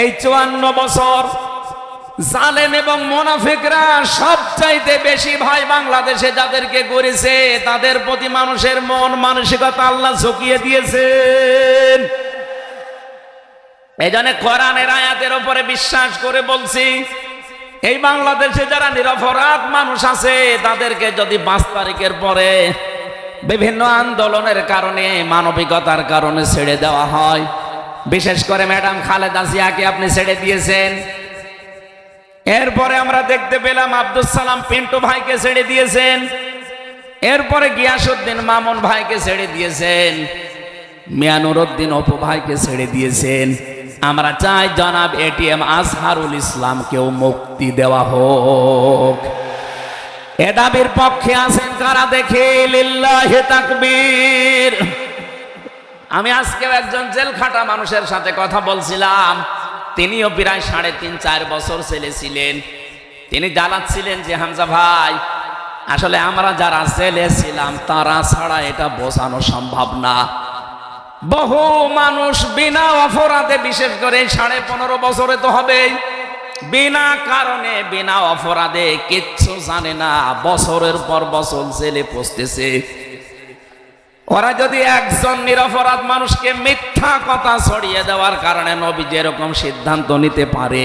এই চুয়ান্ন বছর জালেম এবং মোনাফিকরা সবচাইতে বেশি ভাই বাংলাদেশে যাদেরকে করেছে, তাদের প্রতি মানুষের মন মানসিকতা আল্লাহ ঝুঁকিয়ে দিয়েছেন। এই জন্য কোরআনের আয়াতের উপরে বিশ্বাস করে বলছি, এই বাংলাদেশে যারা নিরপরাধ মানুষ আছে, তাদেরকে যদি পাঁচ তারিখের পরে বিভিন্ন আন্দোলনের কারণে, মানবিকতার কারণে ছেড়ে দেওয়া হয় বিশেষ করে ম্যাডাম খালেদা জিয়াকে আপনি ছেড়ে দিয়েছেন। এরপরে আমরা দেখতে পেলাম আব্দুল সালাম পিন্টু ভাইকে ছেড়ে দিয়েছেন। এরপরে গিয়াসুদ্দিন মামুন ভাইকে ছেড়ে দিয়েছেন। মিয়ানুর উদ্দিন অপু ভাইকে ছেড়ে দিয়েছেন। আমরা চাই জনাব এটিএম আজহারুল ইসলামকেও মুক্তি দেওয়া হোক। এ দাবির পক্ষে আছেন কারা দেখে লিল্লাহে তাকবীর। আমি আজকেও একজন জেল খাটা মানুষের সাথে কথা বলছিলাম। তিনিও প্রায় সাড়ে তিন, চার বছর ছেলে ছিলেন। তিনি জ্বালাচ্ছিলেন যে হামজা ভাই। আসলে আমরা যারা জেলে ছিলাম, তারা ছাড়া এটা বোঝানো সম্ভব না। বহু মানুষ বিনা অপরাধে, বিশেষ করে সাড়ে পনেরো বছরে তো হবেই। বিনা কারণে, বিনা অপরাধে কিচ্ছু জানে না, বছরের পর বছর জেলে পচতেছে ওরা যদি একজন নিরপরাধ মানুষকে মিথ্যা কথা ছড়িয়ে দেওয়ার কারণে নবী যেরকম সিদ্ধান্ত নিতে পারে,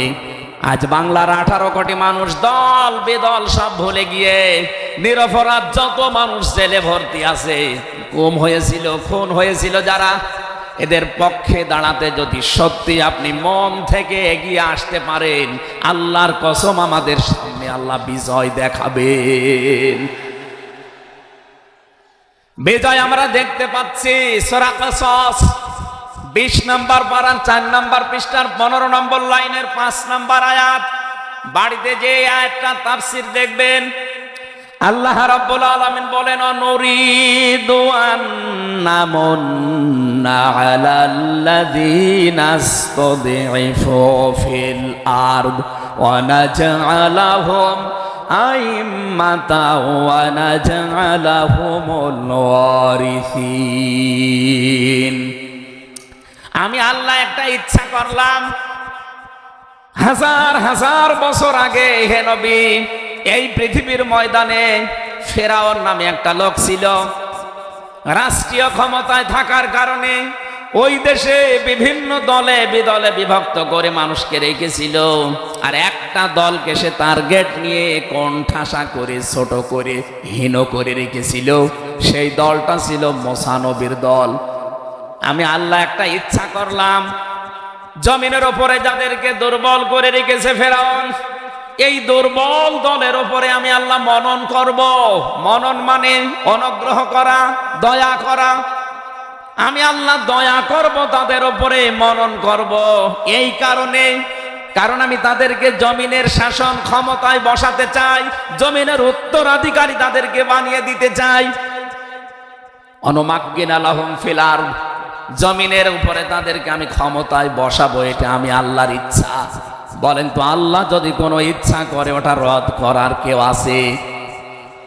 আজ বাংলার আঠারো কোটি মানুষ দল বেদল সব ভুলে গিয়ে নিরপরাধ যত মানুষ জেলে ভর্তি আছে, গুম হয়েছিল, খুন হয়েছিল যারা, এদের পক্ষে দাঁড়াতে যদি সত্যি আপনি মন থেকে এগিয়ে আসতে পারেন, আল্লাহর কসম আমাদের সামনে আল্লাহ বিজয় দেখাবেন। বিজয় আমরা দেখতে পাচ্ছি বিশ নম্বর পারান চার নম্বর পৃষ্ঠার, পনেরো নম্বর লাইনের, পাঁচ নম্বর আয়াত। বাড়িতে যে আয়াতটা, তাফসির দেখবেন। আল্লাহ রাব্বুল আলামিন বলেন নুরিদু আন্নামুন্না আলাল্লাযীনা ইসতাদঈফু ফিল আরদ ওয়া নাজআলাহুম আমি আল্লাহ একটা ইচ্ছা করলাম। হাজার হাজার বছর আগে হে নবী, এই পৃথিবীর ময়দানে ফেরাওর নামে একটা লোক ছিল। রাষ্ট্রীয় ক্ষমতায় থাকার কারণে ওই দেশে বিভিন্ন দলে বিদলে বিভক্ত করে মানুষকে রেখেছিল। আর একটা দলকে সে টার্গেট নিয়ে কণ্ঠাসা করে, ছোট করে, হীন করে রেখেছিল। সেই দলটা ছিল মোসানবীর দল। আমি আল্লাহ একটা ইচ্ছা করলাম, জমিনের ওপরে যাদেরকে দুর্বল করে রেখেছে ফেরাউন, এই দুর্বল দলের ওপরে আমি আল্লাহ মনন করব। মনন মানে অনুগ্রহ করা, দয়া করা আমি আল্লাহ দয়া করব, তাদের ওপরে মনন করব। এই কারণে, কারণ আমি তাদেরকে জমিনের শাসন ক্ষমতায় বসাতে চাই, জমিনের উত্তরাধিকারী তাদেরকে বানিয়ে দিতে চাই। অনুমাক্কিন আলহম ফিলার জমিনের উপরে তাদেরকে আমি ক্ষমতায় বসাবো, এটা আমি আল্লাহর ইচ্ছা। বলেন তো, আল্লাহ যদি কোনো ইচ্ছা করে, ওটা রদ করার কেউ আছে?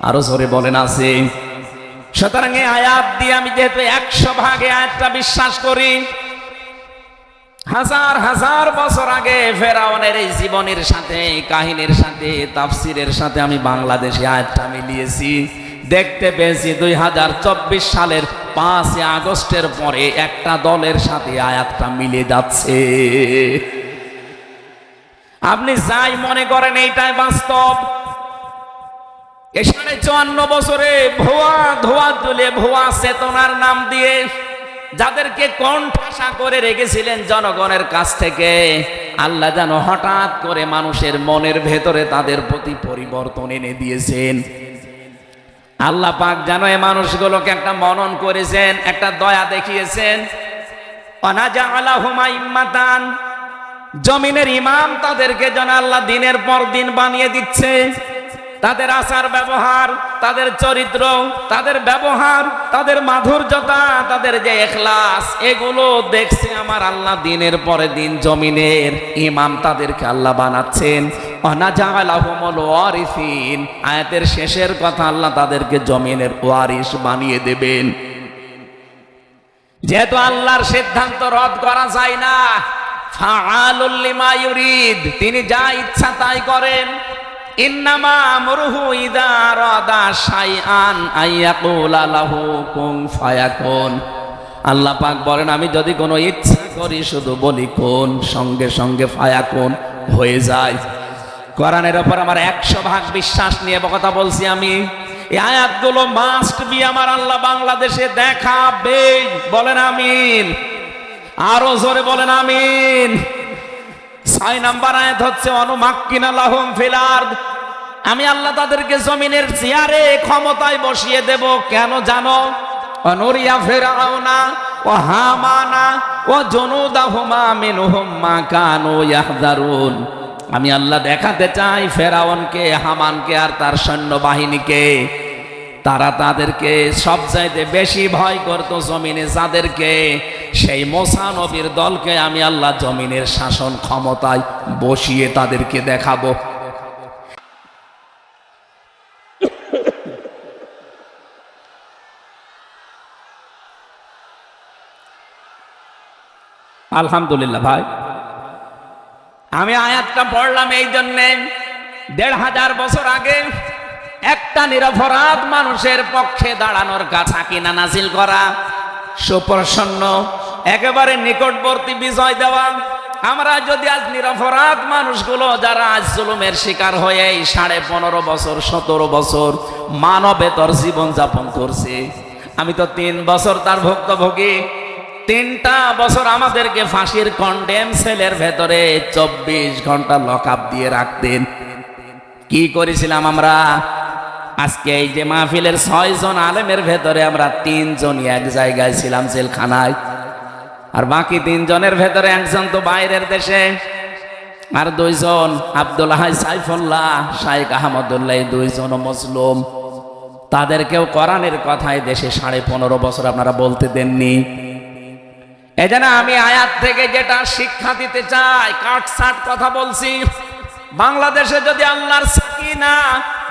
আরও জোরে বলেন, আছে? সুতরাং এই আয়াত দিয়ে আমি যেহেতু একশো ভাগে আয়াতটা বিশ্বাস করি, হাজার হাজার বছর আগে ফেরাউনের এই জীবনের সাথে, কাহিনীর সাথে, তাফসিরের সাথে আমি বাংলাদেশে আয়াতটা মিলিয়েছি। দেখতে পেয়েছি দুই হাজার চব্বিশ সালের পাঁচই আগস্টের পরে একটা দলের সাথে আয়াতটা মিলে যাচ্ছে। আপনি যাই মনে করেন, এইটাই বাস্তব। সাড়ে চুয়ান্ন বছরে ভুয়া ধোয়া তুলে ভুয়া চেতনার নাম দিয়ে যাদেরকে কণ্ঠাসা করে রেখেছিলেন জনগণের কাছ থেকে, আল্লাহ যেন হঠাৎ করে মানুষের মনের ভেতরে তাদের প্রতি পরিবর্তন এনে দিয়েছেন। আল্লাহ পাক যেন এই মানুষগুলোকে একটা মনন করেছেন, একটা দয়া দেখিয়েছেন। অনাজা আল্লাহ ইম্মাতান, জমিনের ইমাম তাদেরকে যেন আল্লাহ দিনের পর দিন বানিয়ে দিচ্ছে। তাদের আচার ব্যবহার, তাদের চরিত্র, তাদের ব্যবহার, তাদের মাধুর্যতা, তাদের যে এখলাস, এগুলো দেখছে আমার আল্লাহ দিনের পরে দিন জমিনের ইমাম তাদেরকে আল্লাহ বানাচ্ছেন। আয়াতের শেষের কথা আল্লাহ তাদেরকে জমিনের ওয়ারিস বানিয়ে দেবেন। যেহেতু আল্লাহর সিদ্ধান্ত রদ করা যায় না তিনি যা ইচ্ছা তাই করেন। ইন্নামা আমরুহু ইদা আরাদা শাইআন আইয়াকুলা লাহু কুন ফায়াকুন। আল্লাহ পাক বলেন, আমি যদি কোনো ইচ্ছা করি শুধু বলি কোন, সঙ্গে সঙ্গে ফায়াকুন হয়ে যায়। কোরআনের ওপর আমার একশো ভাগ বিশ্বাস নিয়ে কথা বলছি আমি। এই আয়াতগুলো মাস্ট বি আমার আল্লাহ বাংলাদেশে দেখাবে বলেন আমিন। আরও জোরে বলেন আমিন। ছয় নাম্বার আয়াত হচ্ছে অনুমাক্কিনা লাহুম ফিল আরদ। আমি আল্লাহ তাদেরকে জমিনের চেয়ারে ক্ষমতায় বসিয়ে দেব, কেন জানো? অনুরিয়া ফেরাউনা ও হামানা ও জনুদাহুমা মিনহুম মা কানু ইয়াহদারুন আমি আল্লাহ দেখাতে চাই ফেরাউনকে, হামানকে আর তার সৈন্যবাহিনীকে। তারা তাদেরকে সব চাইতে বেশি ভয় করত জমিনে যাদেরকে, সেই মোসা নবীর দলকে আমি আল্লাহ জমিনের শাসন ক্ষমতায় বসিয়ে তাদেরকে দেখাবো। আলহামদুলিল্লাহ ভাই। আমি আয়াতটা পড়লাম এই জন্যে। দেড় হাজার বছর আগে একটা নিরপরাধ মানুষের পক্ষে দাঁড়ানোর কাছা কিনা নাজিল করা। সুপ্রসন্ন, একেবারে নিকটবর্তী বিজয় দেওয়া। আমরা যদি আজ নিরপরাধ মানুষগুলো যারা আজ জুলুমের শিকার হয়ে এই সাড়ে পনেরো বছর, সতেরো বছর মানবেতর জীবন যাপন করছে। আমি তো তিন বছর তার ভুক্তভোগী। তিনটা বছর আমাদেরকে ফাঁসির কন্ডেম সেলের ভেতরে চব্বিশ ঘণ্টা লক দিয়ে রাখতেন। কি করেছিলাম আমরা? আজকে এই যে মাহফিলের ছয় জন আলেমের ভেতরে আমরা তিনজনই এক জায়গায় ছিলাম জেলখানায়। আর বাকি তিনজনের ভেতরে একজন তো বাইরের দেশে। আর দুইজন আব্দুল সাইফুল্লাহ, শাইখ আহমদুল্লাহ দুইজন মজলুম তাদেরকেও কোরআনের কথায় দেশে সাড়ে পনেরো বছর আপনারা বলতে দেননি। এজন্য আমি আয়াত থেকে যেটা শিক্ষা দিতে চাই কাটসাট কথা বলছি। বাংলাদেশে যদি আল্লাহর সাকিনা,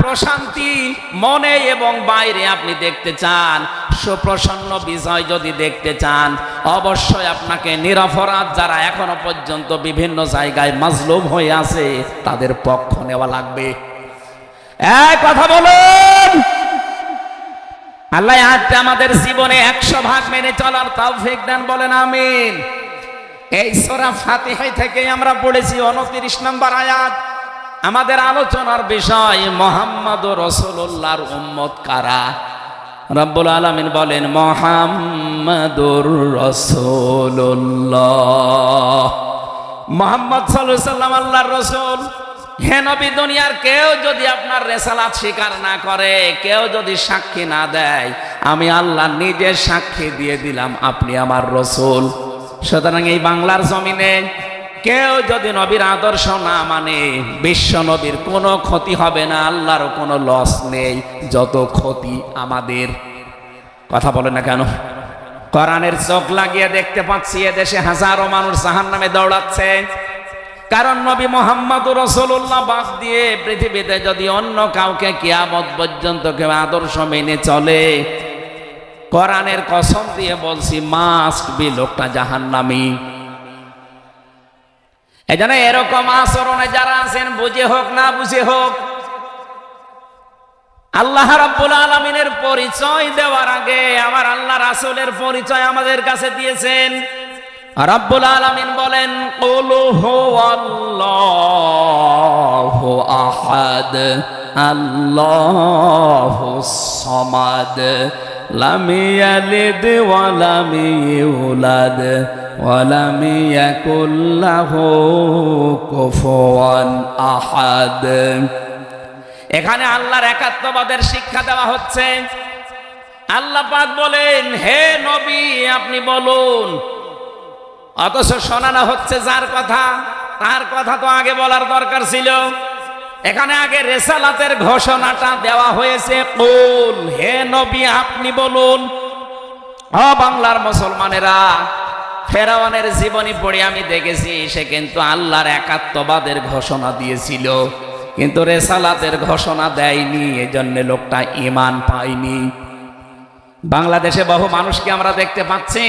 প্রশান্তি মনে এবং বাইরে আপনি দেখতে চান, সুপ্রসন্ন বিজয় যদি দেখতে চান, অবশ্যই আপনাকে নিরপরাধ যারা এখনও পর্যন্ত বিভিন্ন জায়গায় মাজলুম হয়ে আছে, তাদের পক্ষ নেওয়া লাগবে। এক কথা বলুন! আল্লাহ আজকে আমাদের জীবনে একশো ভাগ মেনে চলার তাও দান, বলেন আমিন। এই সোরা ফাতিহাই থেকে আমরা পড়েছি, উনত্রিশ নম্বর আয়াত। আমাদের আলোচনার বিষয় মোহাম্মদ রসুল্লাহর উম্মত কারা? রব্বুল আলমিন বলেন, মোহাম্মদুর রসুল্লাহ মোহাম্মদ সাল্লাম আল্লাহর রসুল। হে নবী, দুনিয়ার কেউ যদি আপনার রেসালাত স্বীকার না করে, কেউ যদি সাক্ষী না দেয়, আমি আল্লাহ নিজে সাক্ষী দিয়ে দিলাম, আপনি আমার রসুল। সুতরাং এই বাংলার জমিনে কেউ যদি নবীর আদর্শ না মানে বিশ্ব নবীর কোনো ক্ষতি হবে না, আল্লাহর কোনো লস নেই, যত ক্ষতি আমাদের। কথা বলে না কেন? কোরআনের চোখ লাগিয়ে দেখতে পাচ্ছি, এদেশে হাজারো মানুষ জাহান নামে দৌড়াচ্ছে। কারণ নবী মোহাম্মদ রসুল্লাহ বাদ দিয়ে পৃথিবীতে যদি অন্য কাউকে কিয়ামত পর্যন্ত কেউ আদর্শ মেনে চলে, কোরআনের কসম দিয়ে বলছি, মাস্ক বি লোকটা জাহান্নামী। এই জন্য এরকম আচরণে যারা আছেন, বুঝে হোক, না বুঝে হোক, আল্লাহ রাব্বুল আলমিনের পরিচয় দেওয়ার আগে আমার আল্লাহ রাসুলের পরিচয় আমাদের কাছে দিয়েছেন। রাব্বুল আলামিন বলেন, কুলু হুয়াল্লাহু আহাদ, আল্লাহু সামাদ। লাম ইয়ালিদ ওয়া লাম ইউলাদ ওয়া আহাদ। এখানে আল্লাহর একাত্মবাদের শিক্ষা দেওয়া হচ্ছে। আল্লাহ বলেন, হে নবী, আপনি বলুন। অথচ শোনানো হচ্ছে যার কথা, তার কথা তো আগে বলার দরকার ছিল। এখানে আগে রেসালাতের ঘোষণাটা দেওয়া হয়েছে। কুল, হে নবী, আপনি বলুন, ও বাংলার মুসলমানেরা, ফেরাওয়ানের জীবনী পড়ে আমি দেখেছি, সে কিন্তু আল্লাহর একাত্মবাদের ঘোষণা দিয়েছিল। কিন্তু রেসালাতের ঘোষণা দেয়নি, এজন্য লোকটা ইমান পায়নি। বাংলাদেশে বহু মানুষকে আমরা দেখতে পাচ্ছি,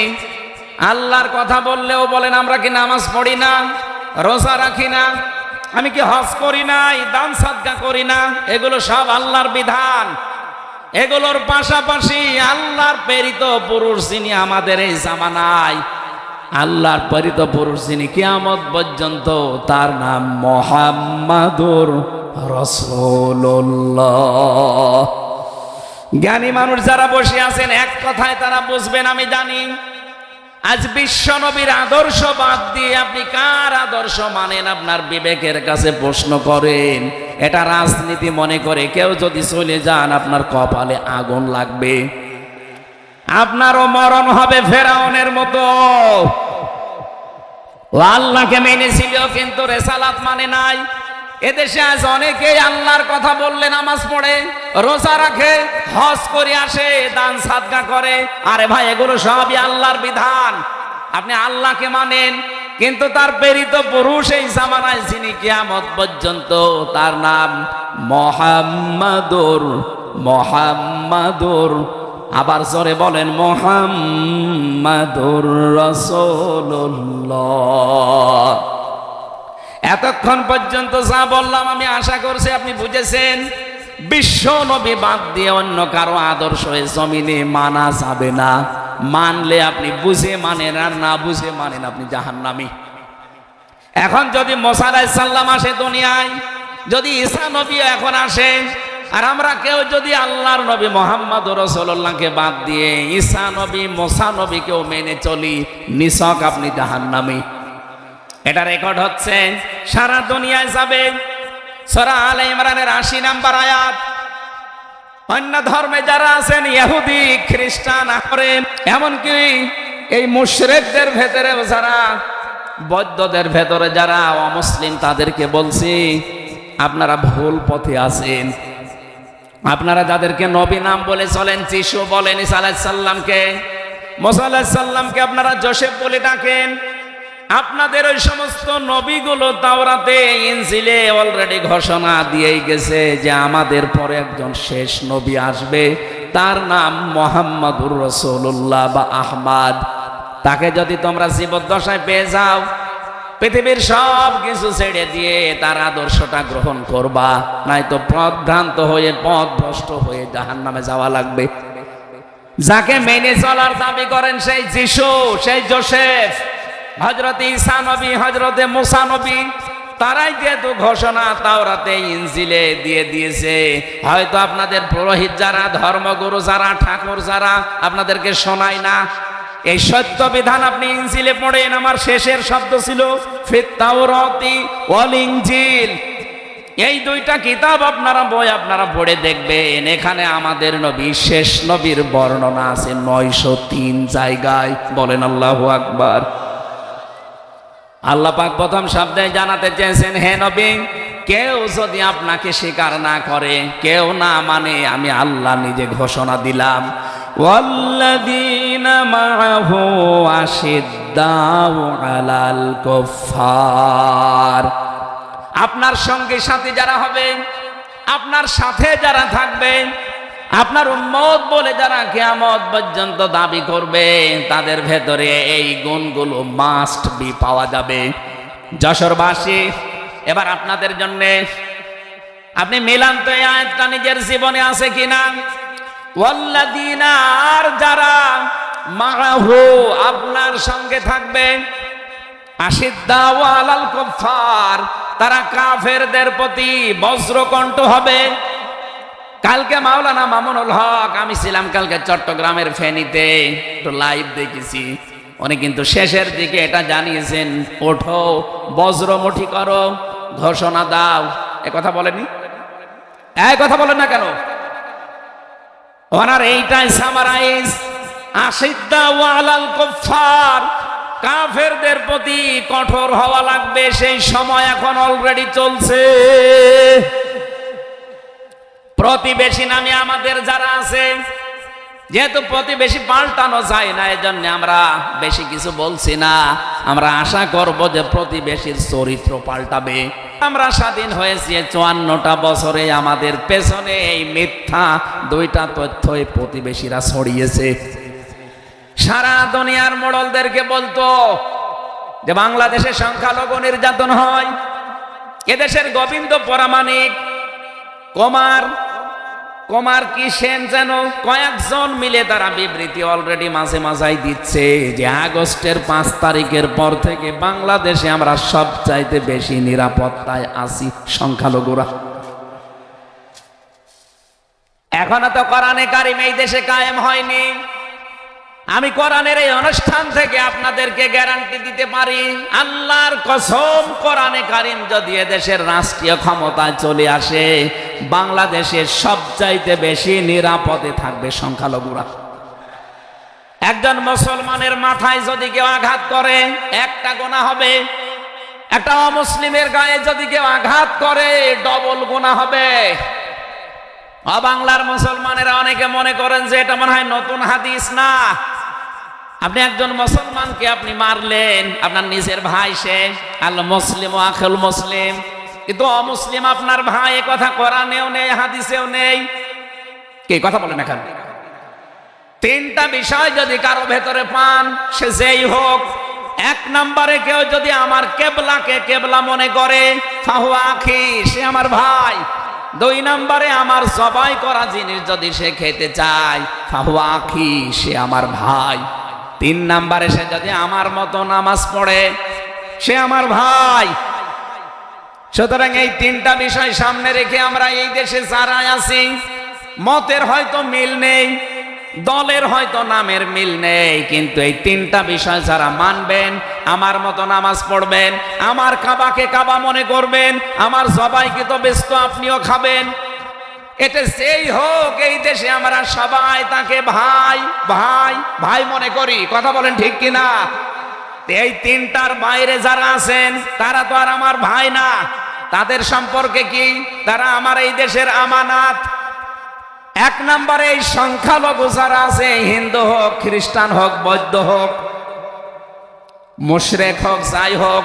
আল্লাহর কথা বললেও বলেন, আমরা কি নামাজ পড়ি না, রোজা রাখি না আমি কি হজ করি নাই, দান সাদকা করি না? এগুলো সব আল্লাহর বিধান। এগুলোর পাশাপাশি আল্লাহর প্রেরিত পুরুষ যিনি আমাদের এই জামানায়, আল্লাহর প্রেরিত পুরুষ যিনি কিয়ামত পর্যন্ত, তার নাম মোহাম্মদুর রসুল্লাহ জ্ঞানী মানুষ যারা বসে আছেন, এক কথায় তারা বুঝবেন, আমি জানি। আজ বিশ্ব নবীর আদর্শ বাদ দিয়ে আপনি কার আদর্শ মানেন? আপনার বিবেকের কাছে প্রশ্ন করেন। এটা রাজনীতি মনে করে কেউ যদি চলে যান, আপনার কপালে আগুন লাগবে। আপনারও মরণ হবে ফেরাউনের মতো। আল্লাহকে মেনেছিল কিন্তু রেসালাত মানে নাই। এদেশে আজ অনেকেই আল্লাহর কথা বললে নামাজ পড়ে, রোজা রাখে, হজ করে আসে, দান সাদগা করে। আরে ভাই, এগুলো সবই আল্লাহর বিধান। আপনি আল্লাহকে মানেন, কিন্তু তার প্রেরিত পুরুষ এই জামানায় যিনি কিয়ামত পর্যন্ত তার নাম মোহাম্মদুর মোহাম্মদুর। আবার জোরে বলেন, মোহাম্মদুর রসুল্লাহ এতক্ষণ পর্যন্ত যা বললাম আমি আশা করছি আপনি বুঝেছেন। বিশ্ব নবী বাদ দিয়ে অন্য কারও আদর্শ জমিনে মানা যাবে না। মানলে আপনি বুঝে মানেন আর না বুঝে মানেন আপনি জাহান্নামী। এখন যদি মোসালাই সাল্লাম আসে দুনিয়ায়, যদি ঈসা নবী এখন আসে, আর আমরা কেউ যদি আল্লাহর নবী মোহাম্মদ রসোল্লাহকে বাদ দিয়ে ঈসা নবী, মোসা নবীকেও মেনে চলি, নিছক আপনি জাহান্নামী। এটা রেকর্ড হচ্ছে। সারা দুনিয়ায় যাবে। সরা আলে ইমরানের আশি নাম্বার আয়াত। অন্য ধর্মে যারা আছেন, ইহুদি, খ্রিস্টান আহরে এমনকি এই মুশরেকদের ভেতরে যারা, বৌদ্ধদের ভেতরে যারা, অমুসলিম তাদেরকে বলছি, আপনারা ভুল পথে আছেন। আপনারা যাদেরকে নবী নাম বলে চলেন, যিশু বলেন ইসা আলাইসাল্লামকে মোসা আলাইসাল্লামকে আপনারা জোসেফ বলে ডাকেন। আপনাদের ওই সমস্ত নবীগুলো তাওরাতে ইনজিলে অলরেডি ঘোষণা দিয়েই গেছে যে আমাদের পরে একজন শেষ নবী আসবে। তার নাম মোহাম্মদুর রসুল্লাহ বা আহমাদ। তাকে যদি তোমরা জীবদ্দশায় পেয়ে যাও, পৃথিবীর সব কিছু ছেড়ে দিয়ে তার আদর্শটা গ্রহণ করবা। নাই তো পথভ্রান্ত হয়ে পথ ভ্রষ্ট হয়ে জাহান নামে যাওয়া লাগবে। যাকে মেনে চলার দাবি করেন সেই যিশু, সেই জোসেফ। হজরত ঈসা নবী হজরতে মুসা নবী, তারাই যেহেতু ঘোষণা তাওরাতে ইনজিলে দিয়ে দিয়েছে। হয়তো আপনাদের পুরোহিত যারা, ধর্মগুরু যারা, ঠাকুর যারা, আপনাদেরকে শোনায় না। এই সত্য বিধান আপনি ইনজিলে পড়েন, আমার শেষের শব্দ ছিল ফিত্তাওরতি ইনজিল। এই দুইটা কিতাব আপনারা বই আপনারা পড়ে দেখবেন। এখানে আমাদের নবী, শেষ নবীর বর্ণনা আছে নয়শো তিন জায়গায়। বলেন আল্লাহু আকবার। আল্লাহ পাক প্রথম শব্দে জানাতে চেয়েছেন হে নবী কেউ যদি আপনাকে স্বীকার না করে কেউ না মানে আমি আল্লাহ নিজে ঘোষণা দিলাম والذين معه أشداء على الكفار আপনার সঙ্গে সাথে যারা হবে আপনার সাথে যারা থাকবে আপনার উম্মত বলে যারা কেয়ামত পর্যন্ত দাবি করবে, তাদের ভেতরে এই গুণগুলো মাস্ট বি পাওয়া যাবে। যশোরবাসী, এবার আপনাদের জন্য, আপনি মিলান তো এই আয়াতটা নিজের জীবনে আছে কিনা? ওয়াল্লাদিনা আর যারা মাহু আপনার সঙ্গে থাকবে আশিদ্দাও আলাল কুফার তারা কাফেরদের প্রতি বজ্রকণ্ঠ হবে। কালকে মাওলানা মামুনুল হক, আমি ছিলাম কালকে চট্টগ্রামের ফেনীতে। একটু লাইভ দেখেছি। উনি কিন্তু শেষের দিকে এটা জানিয়েছেন, ওঠো, বজ্রমুঠি করো, ঘোষণা দাও। এ কথা বলেনি এই কথা বলেন না কেন? ওনার এইটাই সামারাইজ আশিদ্দা ওয়ালাল কুফার কাফেরদের প্রতি কঠোর হওয়া লাগবে, সেই সময় এখন অলরেডি চলছে। প্রতিবেশী নামে আমাদের যারা আছে, যেহেতু প্রতিবেশী পাল্টানো যায় না, এজন্য আমরা বেশি কিছু বলছি না। আমরা আশা করব যে প্রতিবেশীর চরিত্র পাল্টাবে। আমরা স্বাধীন হয়েছি চুয়ান্নটা বছরে আমাদের পেছনে এই মিথ্যা দুইটা তথ্যই প্রতিবেশীরা ছড়িয়েছে। সারা দুনিয়ার মোড়লদেরকে বলতো যে বাংলাদেশে সংখ্যালঘু নির্যাতন হয়, এদেশের গোবিন্দ পরামানিক কুমার কুমার কি সেন যেন? কয়েকজন মিলে তারা বিবৃতি অলরেডি মাঝে মাঝাই দিচ্ছে যে আগস্টের পাঁচ তারিখের পর থেকে বাংলাদেশে আমরা সবচাইতে বেশি নিরাপত্তায় আছি, সংখ্যালঘুরা। এখনও তো করানে কারিম এই দেশে কায়েম হয়নি। আমি কোরআনের এই অনুষ্ঠান থেকে আপনাদেরকে গ্যারান্টি দিতে পারি, আল্লাহর কসম কোরআনে কারিম যদি দেশের রাষ্ট্রীয় ক্ষমতায় চলে আসে, বাংলাদেশের সবচাইতে বেশি নিরাপদে থাকবে সংখ্যালঘুরা। একজন মুসলমানের মাথায় যদি কেউ আঘাত করে, একটা গোনা হবে। একটা অমুসলিমের গায়ে যদি কেউ আঘাত করে ডবল গোনা হবে। বাংলার মুসলমানেরা অনেকে মনে করেন যে এটা মনে হয় নতুন হাদিস না। আপনি একজন মুসলমানকে আপনি মারলেন, আপনার নিজের ভাই সে আল মুসলিম আখেল মুসলিম। কিন্তু অমুসলিম আপনার ভাই কথা কোরআনেও নেই, হাদিসেও নেই। কে কথা বলেন এখানে? তিনটা বিষয় যদি কারও ভেতরে পান, সে যেই হোক। এক নম্বরে কেউ যদি আমার কেবলাকে কেবলা মনে করে ফাহুয়া আখি, সে আমার ভাই। দুই নম্বরে, আমার সবাই করা জিনিস যদি সে খেতে চায়, ফাহুয়া আখি সে আমার ভাই। তিন নম্বরে, সে যদি আমার মতো নামাজ পড়ে, সে আমার ভাই। সুতরাং এই তিনটা বিষয় সামনে রেখে আমরা এই দেশে যারা আছি, মতের হয়তো মিল নেই। দলের হয়তো নামের মিল নেই, কিন্তু এই তিনটা বিষয় যারা মানবেন, আমার মতো নামাজ পড়বেন, আমার কাবাকে কাবা মনে করবেন, আমার সবাইকে তো ব্যস্ত আপনিও খাবেন। এটা সেই হোক, এই দেশে আমরা সবাই তাকে ভাই ভাই ভাই মনে করি। কথা বলেন ঠিক কিনা? এই তিনটার বাইরে যারা আছেন, তারা তো আর আমার ভাই না। তাদের সম্পর্কে কি? তারা আমার এই দেশের আমানাত। এক নম্বরে এই সংখ্যালঘু যারা আছে, হিন্দু হোক, খ্রিস্টান হোক, বৌদ্ধ হোক, মুশরেক হোক, যাই হোক,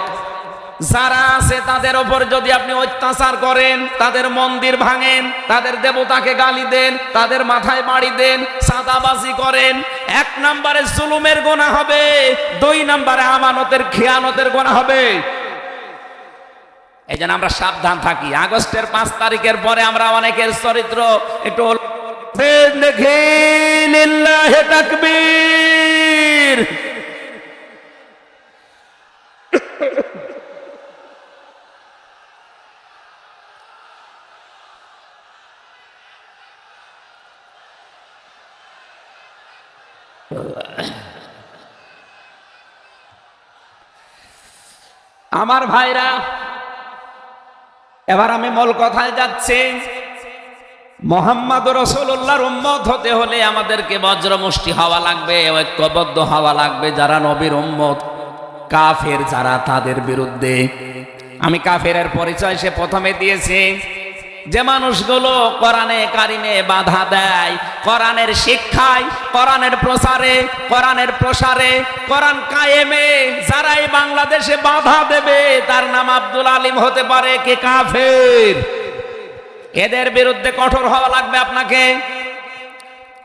যারা আছে তাদের ওপর যদি আপনি অত্যাচার করেন, তাদের মন্দির ভাঙেন, তাদের দেবতাকে গালি দেন, তাদের মাথায় বাড়ি দেন, সাদাবাজি করেন, এক নম্বরে জুলুমের গোনা হবে, দুই নম্বরে আমানতের খেয়ানতের গোনা হবে। এই জন্য আমরা সাবধান থাকি। আগস্টের পাঁচ তারিখের পরে আমরা অনেকের চরিত্র একটু তাকবীর। আমার ভাইরা এবার আমি মূল কথায় যাচ্ছি। মোহাম্মদ রসুল্লাহর উম্মত হতে হলে আমাদেরকে বজ্রমুষ্টি হওয়া লাগবে, ঐক্যবদ্ধ হওয়া লাগবে যারা নবীর উম্মত, কাফের যারা তাদের বিরুদ্ধে। আমি কাফের পরিচয় সে প্রথমে দিয়েছি। যে মানুষগুলো কোরআনে কারিমে বাধা দেয়, কোরআনের শিক্ষায়, কোরআনের প্রসারে কোরআনের প্রসারে, কোরআন কায়েমে যারাই বাংলাদেশে বাধা দেবে, তার নাম আব্দুল আলিম হতে পারে কে কাফের? এদের বিরুদ্ধে কঠোর হওয়া লাগবে আপনাকে।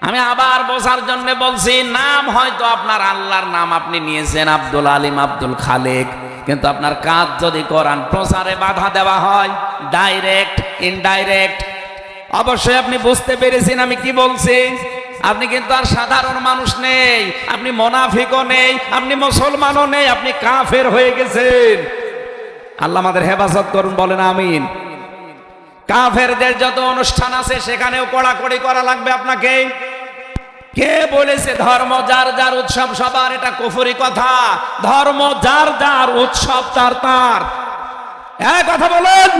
আমি আবার বোঝার জন্য বলছি, নাম হয়তো আপনার আল্লাহর নাম আপনি নিয়েছেন, আব্দুল আলিম আব্দুল খালেক। কিন্তু আপনার কাজ যদি করান প্রচারে বাধা দেওয়া হয় ডাইরেক্ট ইনডাইরেক্ট অবশ্যই আপনি বুঝতে পেরেছেন আমি কি বলছি। আপনি কিন্তু আর সাধারণ মানুষ নেই, আপনি মোনাফিকও নেই, আপনি মুসলমানও নেই, আপনি কাফের হয়ে গেছেন। আল্লাহ আমাদের হেফাজত করুন, বলেন আমিন। কাফেরদের যত অনুষ্ঠান আছে, সেখানেও কড়াকড়ি করা লাগবে আপনাকে। কে বলেছে ধর্ম যার যার উৎসব সবার, এটা কুফুরি কথা। ধর্ম যার যার উৎসব তার তার। কথা বলেন।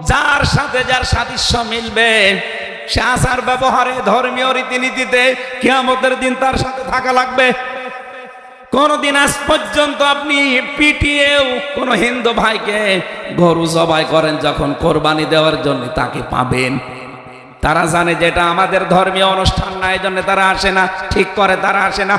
যার সাথে যার সাদৃশ্য মিলবে, সে আচার ব্যবহারে ধর্মীয় রীতিনীতিতে কেয়ামতের দিন তার সাথে থাকা লাগবে। কোনদিন আজ পর্যন্ত আপনি পিটিয়েও কোন হিন্দু ভাইকে গরু জবাই করেন যখন কোরবানি দেওয়ার জন্য তাকে পাবেন। তারা জানে যেটা আমাদের ধর্মীয় অনুষ্ঠান না এই জন্য তারা আসে না, ঠিক করে তারা আসে না।